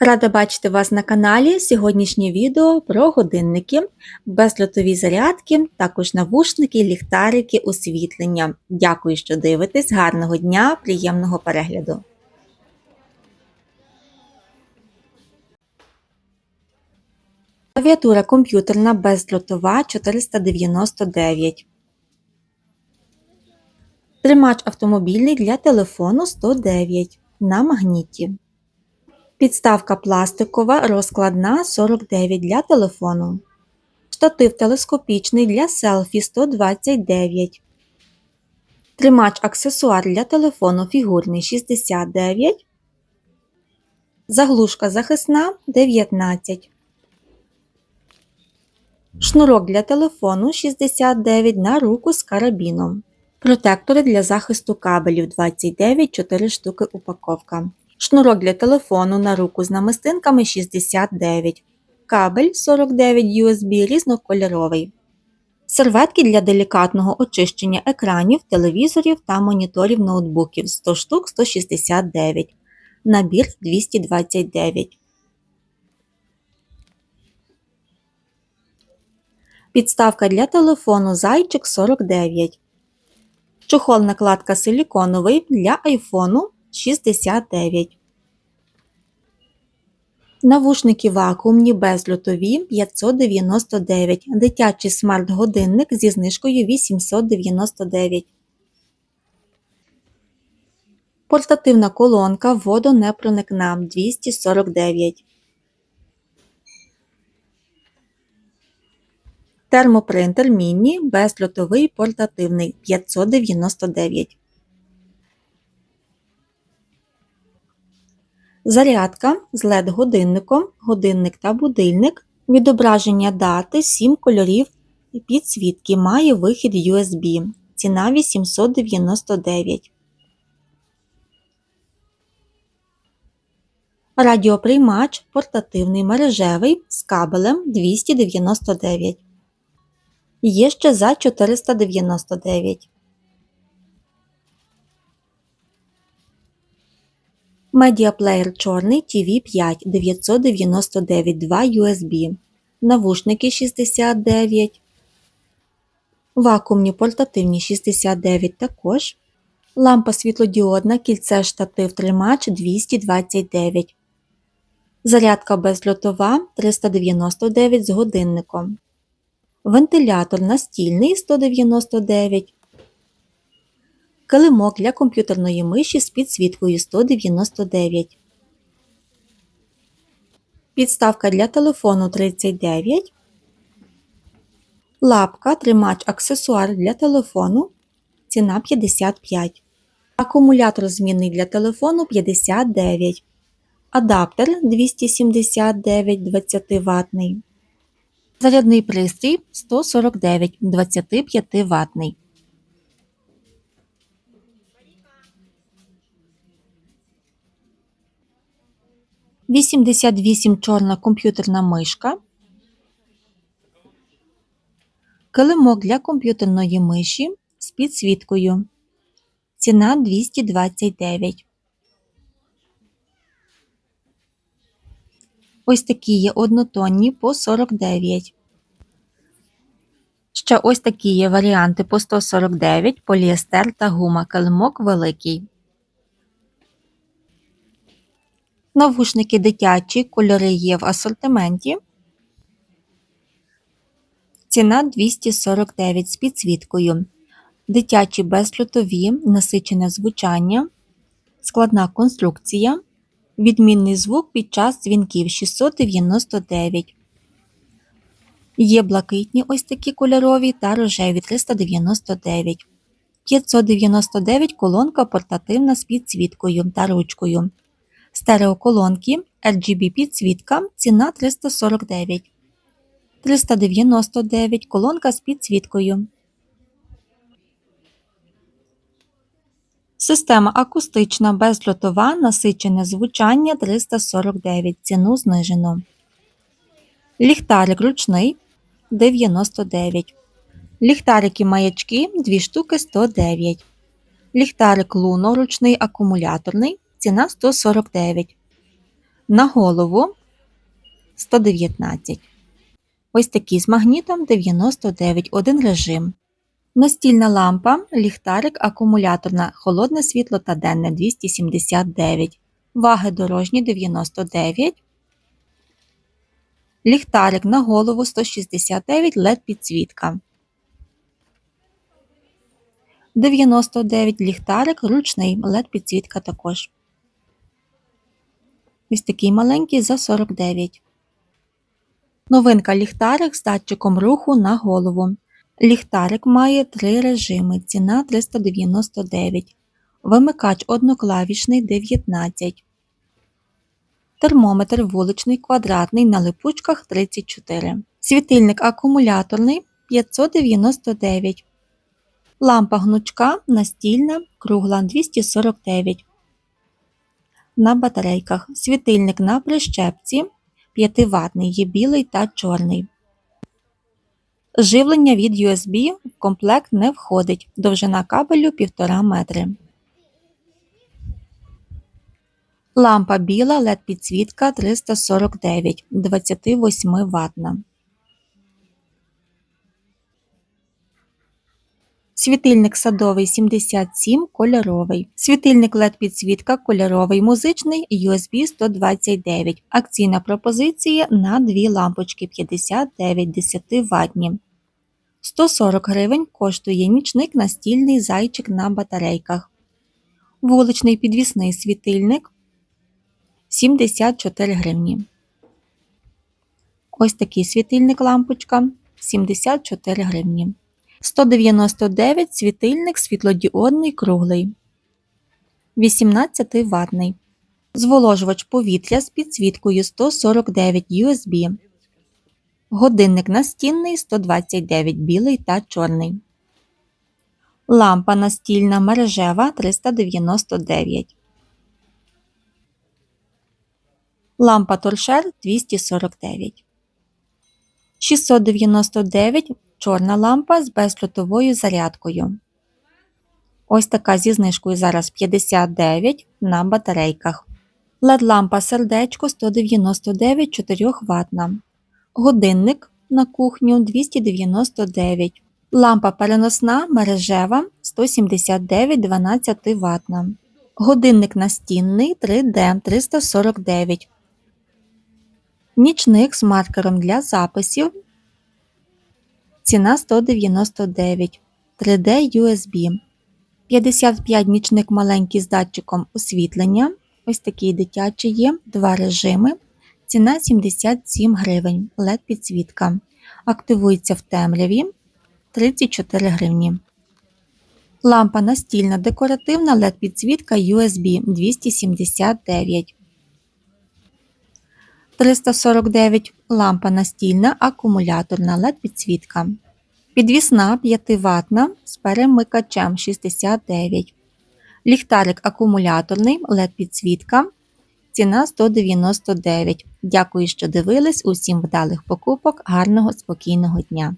Рада бачити вас на каналі. Сьогоднішнє відео про годинники, безльотові зарядки, також навушники, ліхтарики, освітлення. Дякую, що дивитесь. Гарного дня, приємного перегляду! Клавіатура комп'ютерна бездротова 499. Тримач автомобільний для телефону 109 на магніті. Підставка пластикова розкладна 49 для телефону. Штатив телескопічний для селфі 129. Тримач аксесуар для телефону фігурний 69. Заглушка захисна 19. Шнурок для телефону 69 на руку з карабіном. Протектори для захисту кабелів 29 4 штуки упаковка. Шнурок для телефону на руку з намистинками 69. Кабель 49 USB різнокольоровий. Серветки для делікатного очищення екранів, телевізорів та моніторів ноутбуків 100 штук 169. Набір 229. Підставка для телефону Зайчик 49. Чохол накладка силіконовий для айфону 69. Навушники вакуумні безлютові 599. Дитячий смарт-годинник зі знижкою 899. Портативна колонка водонепроникна 249. Термопринтер міні безльотовий портативний 599. Зарядка з LED годинником, годинник та будильник, відображення дати 7 кольорів підсвітки, має вихід USB. Ціна 899. Радіоприймач портативний мережевий з кабелем 299. Є ще за 499. Медіаплеєр чорний TV 5 999 2 USB. Навушники 69. Вакуумні портативні 69 також. Лампа світлодіодна кільце штатив тримач 229. Зарядка безльотова 399 з годинником. Вентилятор настільний 199. Килимок для комп'ютерної миші з підсвіткою 199. Підставка для телефону 39. Лапка, тримач аксесуар для телефону. Ціна 55. Акумулятор змінний для телефону 59. Адаптер 279 20 ватний. Зарядний пристрій 149 25 ватний. Вісімдесят вісім чорна комп'ютерна мишка. Килимок для комп'ютерної миші з підсвіткою. Ціна 229. Ось такі є однотонні по 49. Ще ось такі є варіанти по 149, поліестер та гума килимок великий. Навушники дитячі, кольори є в асортименті. Ціна 249 з підсвіткою. Дитячі безлютові, насичене звучання, складна конструкція. Відмінний звук під час дзвінків 699. Є блакитні ось такі кольорові та рожеві 399. 599 колонка портативна з підсвіткою та ручкою. Стереоколонки RGB підсвітка ціна 349. 399 колонка з підсвіткою. Система акустична безльотова насичене звучання 349. Ціну знижено. Ліхтарик ручний 99. Ліхтарики маячки 2 штуки 109. Ліхтарик луно ручний акумуляторний. Ціна 149. На голову 119. Ось такий з магнітом 99, один режим. Настільна лампа, ліхтарик, акумуляторна, холодне світло та денне 279. Ваги дорожні 99. Ліхтарик на голову 169 LED підсвітка. 99 ліхтарик, ручний LED підсвітка також. Ось такий маленький за 49. Новинка ліхтарик з датчиком руху на голову. Ліхтарик має три режими. Ціна 399. Вимикач одноклавішний 19. Термометр вуличний квадратний на липучках 34. Світильник акумуляторний 599. Лампа гнучка настільна кругла 249. На батарейках. Світильник на прищепці 5 ватний є білий та чорний. Живлення від USB в комплект не входить. Довжина кабелю 1,5 метри. Лампа біла LED підсвітка 349 28 ватна. Світильник садовий 77 кольоровий. Світильник LED підсвітка кольоровий музичний USB 129. Акційна пропозиція на дві лампочки 59 10 ватні. 140 гривень коштує нічник настільний зайчик на батарейках. Вуличний підвісний світильник 74 гривні. Ось такий світильник лампочка 74 гривні. 199 світильник світлодіодний круглий. 18 ватний. Зволожувач повітря з підсвіткою 149 USB. Годинник настінний 129 білий та чорний. Лампа настільна мережева 399. Лампа торшер 249. 699 чорна лампа з безлютовою зарядкою. Ось така зі знижкою зараз 59 на батарейках. led лампа сердечко 199 4 ватна. Годинник на кухню 299. Лампа переносна мережева 179 12 ватна. Годинник настінний 3D 349. Нічник з маркером для записів. Ціна 199 3D USB. 55 нічник маленький з датчиком освітлення. Ось такий дитячий є. Два режими. Ціна 77 гривень. LED підсвітка. Активується в темряві 34 гривні. Лампа настільна декоративна LED підсвітка USB 279. 349 лампа настільна акумуляторна LED підсвітка. Підвісна 5 ватна з перемикачем 69. Ліхтарик акумуляторний LED підсвітка. Ціна 199. Дякую, що дивились. Усім вдалих покупок. Гарного спокійного дня!